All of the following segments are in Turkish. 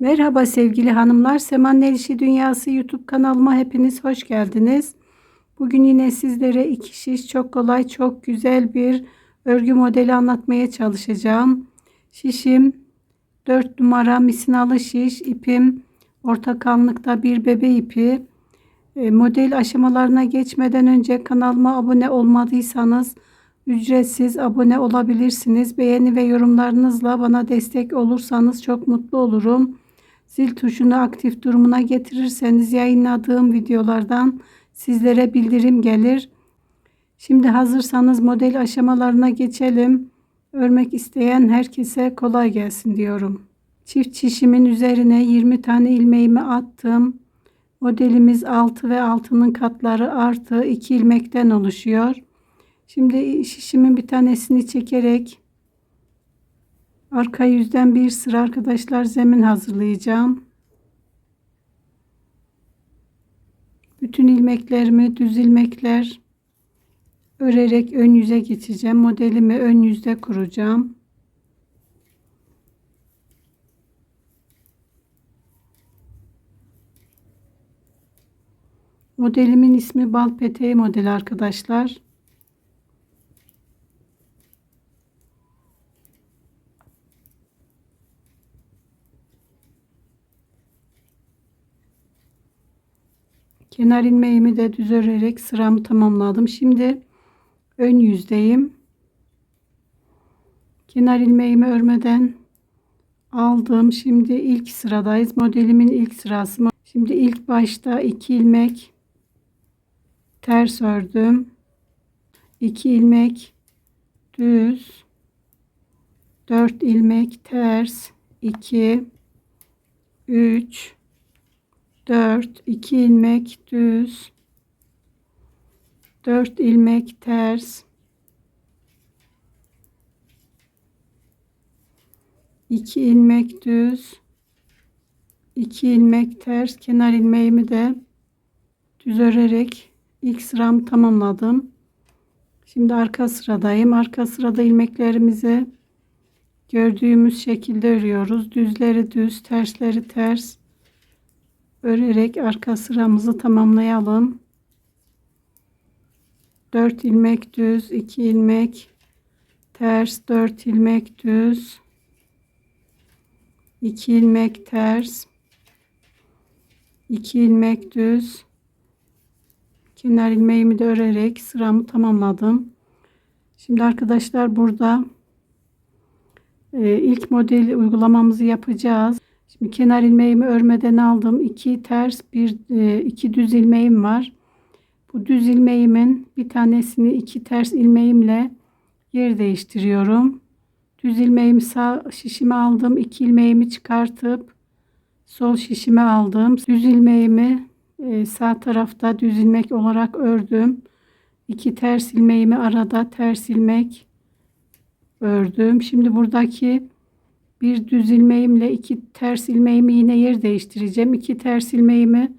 Merhaba sevgili hanımlar. Seman El Dünyası YouTube kanalıma hepiniz hoş geldiniz. Bugün yine sizlere iki şiş çok kolay çok güzel bir örgü modeli anlatmaya çalışacağım. Şişim 4 numara misinalı şiş ipim orta kalınlıkta bir bebe ipi. E, Model aşamalarına geçmeden önce kanalıma abone olmadıysanız ücretsiz abone olabilirsiniz. Beğeni ve yorumlarınızla bana destek olursanız çok mutlu olurum. Zil tuşunu aktif durumuna getirirseniz yayınladığım videolardan sizlere bildirim gelir. Şimdi hazırsanız model aşamalarına geçelim. Örmek isteyen herkese kolay gelsin diyorum. Çift çişimin üzerine 20 tane ilmeğimi attım. Modelimiz 6 ve altının katları artı 2 ilmekten oluşuyor. Şimdi şişimin bir tanesini çekerek arka yüzden bir sıra arkadaşlar zemin hazırlayacağım. Bütün ilmeklerimi düz ilmekler örerek ön yüze geçeceğim. Modelimi ön yüzde kuracağım. Modelimin ismi bal peteği modeli arkadaşlar. Kenar ilmeğimi de düz örerek sıramı tamamladım. Şimdi ön yüzdeyim. Kenar ilmeğimi örmeden aldım. Şimdi ilk sıradayız. Modelimin ilk sırası. Şimdi ilk başta 2 ilmek ters ördüm. 2 ilmek düz 4 ilmek ters 2 3 4 2 ilmek düz 4 ilmek ters 2 ilmek düz 2 ilmek ters kenar ilmeğimi de düz örerek ilk sıramı tamamladım. Şimdi arka sıradayım. Arka sırada ilmeklerimizi gördüğümüz şekilde örüyoruz. Düzleri düz, tersleri ters örerek arka sıramızı tamamlayalım. 4 ilmek düz, 2 ilmek ters, 4 ilmek düz, 2 ilmek ters, 2 ilmek düz, kenar ilmeğimi de örerek sıramı tamamladım. Şimdi arkadaşlar burada e, ilk model uygulamamızı yapacağız. Şimdi kenar ilmeğimi örmeden aldım. 2 ters bir e, iki düz ilmeğim var. Bu düz ilmeğimin bir tanesini iki ters ilmeğimle yer değiştiriyorum. Düz ilmeğimi sağ şişime aldım. 2 ilmeğimi çıkartıp sol şişime aldım. Düz ilmeğimi e, sağ tarafta düz ilmek olarak ördüm. 2 ters ilmeğimi arada ters ilmek ördüm. Şimdi buradaki bir düz ilmeğimle iki ters ilmeğimi yine yer değiştireceğim. İki ters ilmeğimi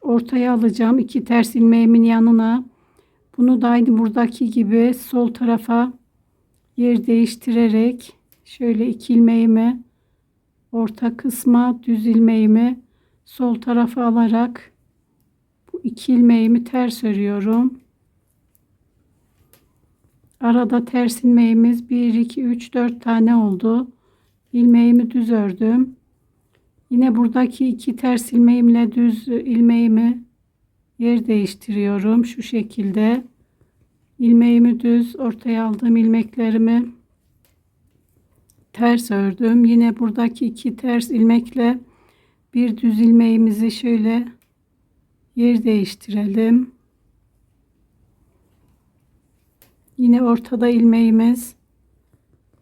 ortaya alacağım. İki ters ilmeğimin yanına bunu da aynı buradaki gibi sol tarafa yer değiştirerek şöyle iki ilmeğimi orta kısma düz ilmeğimi sol tarafa alarak bu iki ilmeğimi ters örüyorum. Arada ters ilmeğimiz 1 2 3 4 tane oldu ilmeğimi düz ördüm. Yine buradaki iki ters ilmeğimle düz ilmeğimi yer değiştiriyorum. Şu şekilde ilmeğimi düz ortaya aldığım ilmeklerimi ters ördüm. Yine buradaki iki ters ilmekle bir düz ilmeğimizi şöyle yer değiştirelim. Yine ortada ilmeğimiz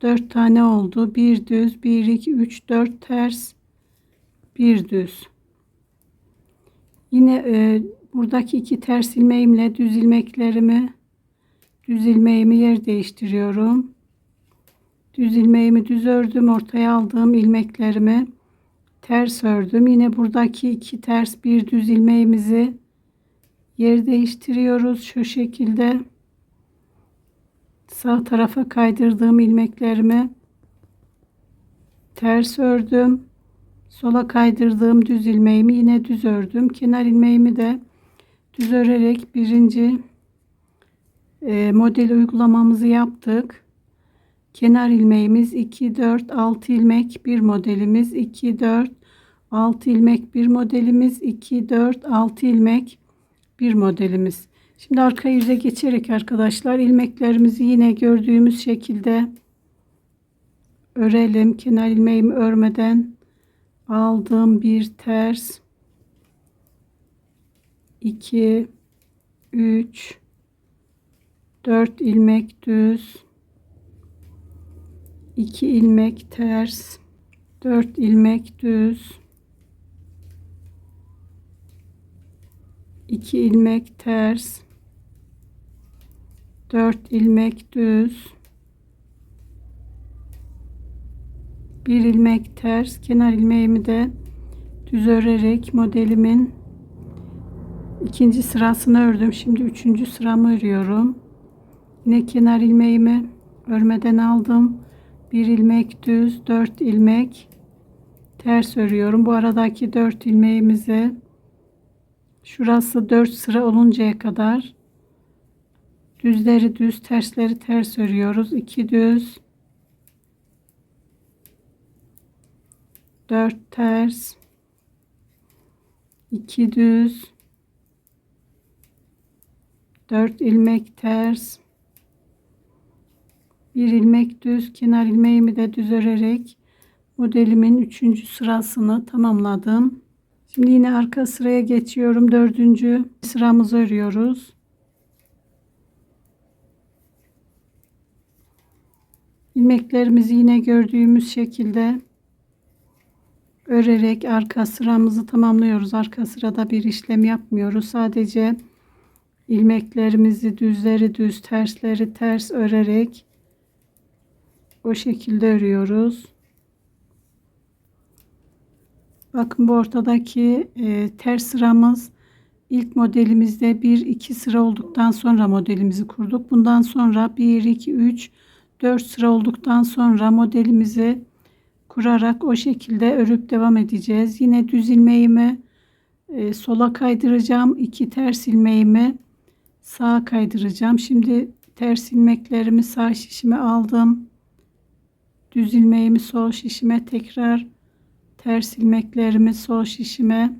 4 tane oldu. Bir düz, 1 2 3 4 ters, bir düz. Yine e, buradaki iki ters ilmeğimle düz ilmeklerimi düz ilmeğimi yer değiştiriyorum. Düz ilmeğimi düz ördüm, ortaya aldığım ilmeklerimi ters ördüm. Yine buradaki iki ters bir düz ilmeğimizi yer değiştiriyoruz şu şekilde Sağ tarafa kaydırdığım ilmeklerimi ters ördüm. Sola kaydırdığım düz ilmeğimi yine düz ördüm. Kenar ilmeğimi de düz örerek birinci e, model uygulamamızı yaptık. Kenar ilmeğimiz 2 4 6 ilmek bir modelimiz 2 4 6 ilmek bir modelimiz 2 4 6 ilmek bir modelimiz. Şimdi arka yüze geçerek arkadaşlar ilmeklerimizi yine gördüğümüz şekilde örelim. Kenar ilmeğimi örmeden aldım bir ters. 2 3 4 ilmek düz. 2 ilmek ters. 4 ilmek düz. 2 ilmek ters 4 ilmek düz 1 ilmek ters kenar ilmeğimi de düz örerek modelimin ikinci sırasını ördüm. Şimdi üçüncü sıramı örüyorum. Yine kenar ilmeğimi örmeden aldım. Bir ilmek düz, dört ilmek ters örüyorum. Bu aradaki dört ilmeğimizi şurası dört sıra oluncaya kadar düzleri düz, tersleri ters örüyoruz. 2 düz, 4 ters, 2 düz, 4 ilmek ters, bir ilmek düz kenar ilmeğimi de düz örerek modelimin üçüncü sırasını tamamladım. Şimdi yine arka sıraya geçiyorum. Dördüncü sıramızı örüyoruz. İlmeklerimizi yine gördüğümüz şekilde örerek arka sıramızı tamamlıyoruz. Arka sırada bir işlem yapmıyoruz. Sadece ilmeklerimizi düzleri düz, tersleri ters örerek o şekilde örüyoruz. Bakın bu ortadaki e, ters sıramız ilk modelimizde 1 2 sıra olduktan sonra modelimizi kurduk. Bundan sonra 1 2 3 4 sıra olduktan sonra modelimizi kurarak o şekilde örüp devam edeceğiz. Yine düz ilmeğimi e, sola kaydıracağım. 2 ters ilmeğimi sağa kaydıracağım. Şimdi ters ilmeklerimi sağ şişime aldım düz ilmeğimi sol şişime tekrar ters ilmeklerimi sol şişime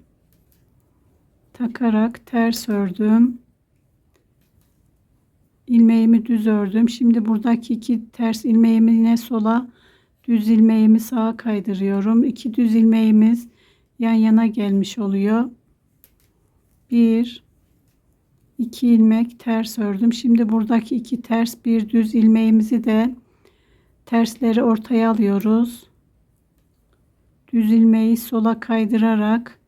takarak ters ördüm. İlmeğimi düz ördüm. Şimdi buradaki iki ters ilmeğimi yine sola düz ilmeğimi sağa kaydırıyorum. İki düz ilmeğimiz yan yana gelmiş oluyor. Bir, iki ilmek ters ördüm. Şimdi buradaki iki ters bir düz ilmeğimizi de tersleri ortaya alıyoruz. Düz ilmeği sola kaydırarak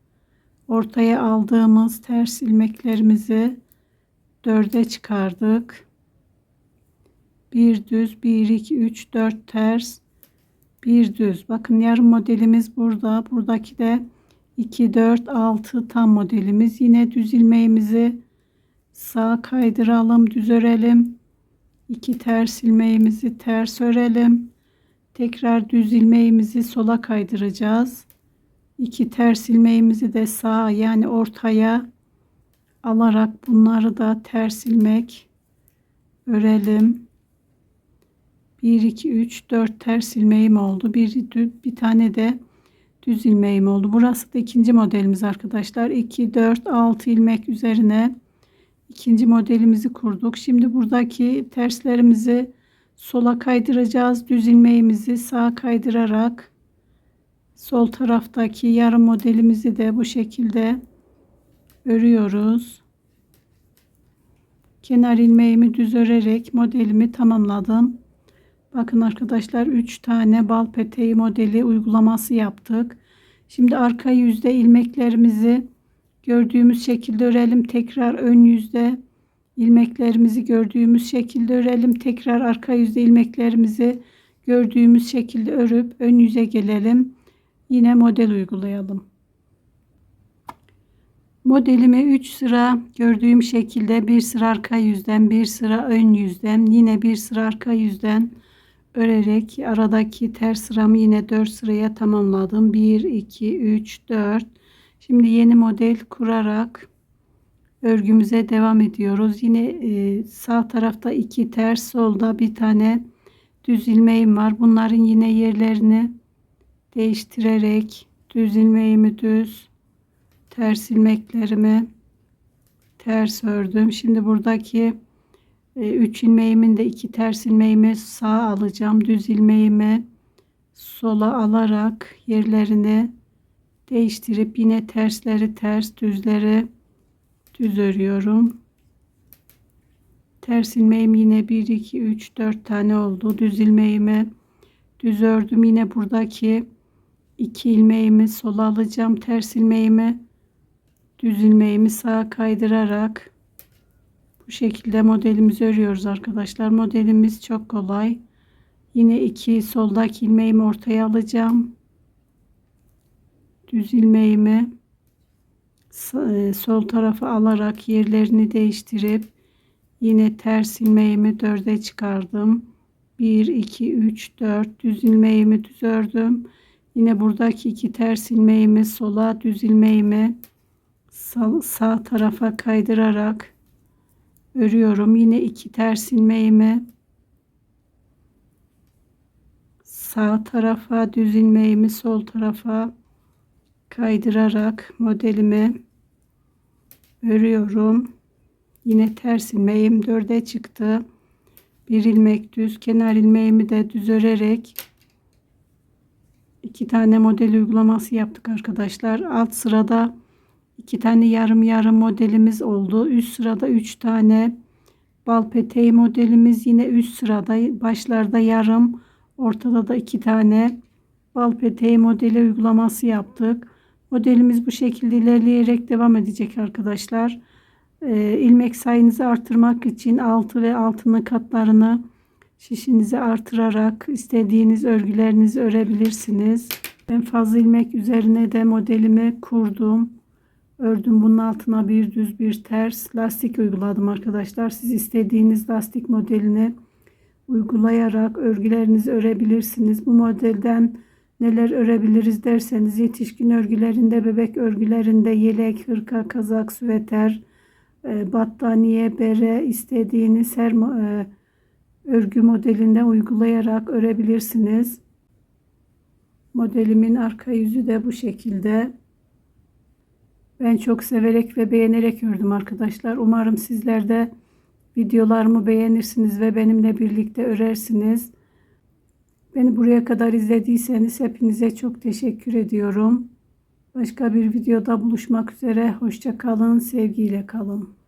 ortaya aldığımız ters ilmeklerimizi dörde çıkardık. Bir düz, bir, iki, üç, dört ters, bir düz. Bakın yarım modelimiz burada. Buradaki de 2, 4, 6 tam modelimiz. Yine düz ilmeğimizi sağa kaydıralım, düz örelim. 2 ters ilmeğimizi ters örelim. Tekrar düz ilmeğimizi sola kaydıracağız. 2 ters ilmeğimizi de sağa yani ortaya alarak bunları da ters ilmek örelim. 1 2 3 4 ters ilmeğim oldu. Bir bir tane de düz ilmeğim oldu. Burası da ikinci modelimiz arkadaşlar. 2 4 6 ilmek üzerine ikinci modelimizi kurduk. Şimdi buradaki terslerimizi sola kaydıracağız. Düz ilmeğimizi sağa kaydırarak sol taraftaki yarım modelimizi de bu şekilde örüyoruz. Kenar ilmeğimi düz örerek modelimi tamamladım. Bakın arkadaşlar 3 tane bal peteği modeli uygulaması yaptık. Şimdi arka yüzde ilmeklerimizi gördüğümüz şekilde örelim. Tekrar ön yüzde ilmeklerimizi gördüğümüz şekilde örelim. Tekrar arka yüzde ilmeklerimizi gördüğümüz şekilde örüp ön yüze gelelim. Yine model uygulayalım. Modelimi 3 sıra gördüğüm şekilde bir sıra arka yüzden bir sıra ön yüzden yine bir sıra arka yüzden örerek aradaki ters sıramı yine 4 sıraya tamamladım. 1 2 3 4 Şimdi yeni model kurarak örgümüze devam ediyoruz. Yine e, sağ tarafta iki ters solda bir tane düz ilmeğim var. Bunların yine yerlerini değiştirerek düz ilmeğimi düz ters ilmeklerimi ters ördüm. Şimdi buradaki 3 ilmeğimin de iki ters ilmeğimi sağ alacağım. Düz ilmeğimi sola alarak yerlerini değiştirip yine tersleri ters düzleri düz örüyorum. Ters ilmeğim yine 1 2 3 4 tane oldu. Düz ilmeğimi düz ördüm. Yine buradaki iki ilmeğimi sola alacağım. Ters ilmeğimi düz ilmeğimi sağa kaydırarak bu şekilde modelimizi örüyoruz arkadaşlar. Modelimiz çok kolay. Yine iki soldaki ilmeğimi ortaya alacağım. Düz ilmeğimi e, sol tarafa alarak yerlerini değiştirip yine ters ilmeğimi dörde çıkardım. 1 2 3 4 düz ilmeğimi düz ördüm. Yine buradaki iki ters ilmeğimi sola düz ilmeğimi sağ, sağ tarafa kaydırarak örüyorum. Yine iki ters ilmeğimi sağ tarafa düz ilmeğimi sol tarafa kaydırarak modelimi örüyorum. Yine ters ilmeğim dörde çıktı. Bir ilmek düz kenar ilmeğimi de düz örerek iki tane model uygulaması yaptık arkadaşlar. Alt sırada iki tane yarım yarım modelimiz oldu. Üst sırada üç tane bal peteği modelimiz yine üst sırada başlarda yarım ortada da iki tane bal peteği modeli uygulaması yaptık. Modelimiz bu şekilde ilerleyerek devam edecek arkadaşlar. Ee, ilmek sayınızı artırmak için altı ve altını katlarını şişinizi artırarak istediğiniz örgülerinizi örebilirsiniz. Ben fazla ilmek üzerine de modelimi kurdum. Ördüm bunun altına bir düz bir ters lastik uyguladım arkadaşlar. Siz istediğiniz lastik modelini uygulayarak örgülerinizi örebilirsiniz. Bu modelden neler örebiliriz derseniz yetişkin örgülerinde, bebek örgülerinde yelek, hırka, kazak, süveter, e, battaniye, bere istediğiniz her e, örgü modelinde uygulayarak örebilirsiniz. Modelimin arka yüzü de bu şekilde. Ben çok severek ve beğenerek ördüm arkadaşlar. Umarım sizler de videolarımı beğenirsiniz ve benimle birlikte örersiniz. Beni buraya kadar izlediyseniz hepinize çok teşekkür ediyorum. Başka bir videoda buluşmak üzere. Hoşça kalın, sevgiyle kalın.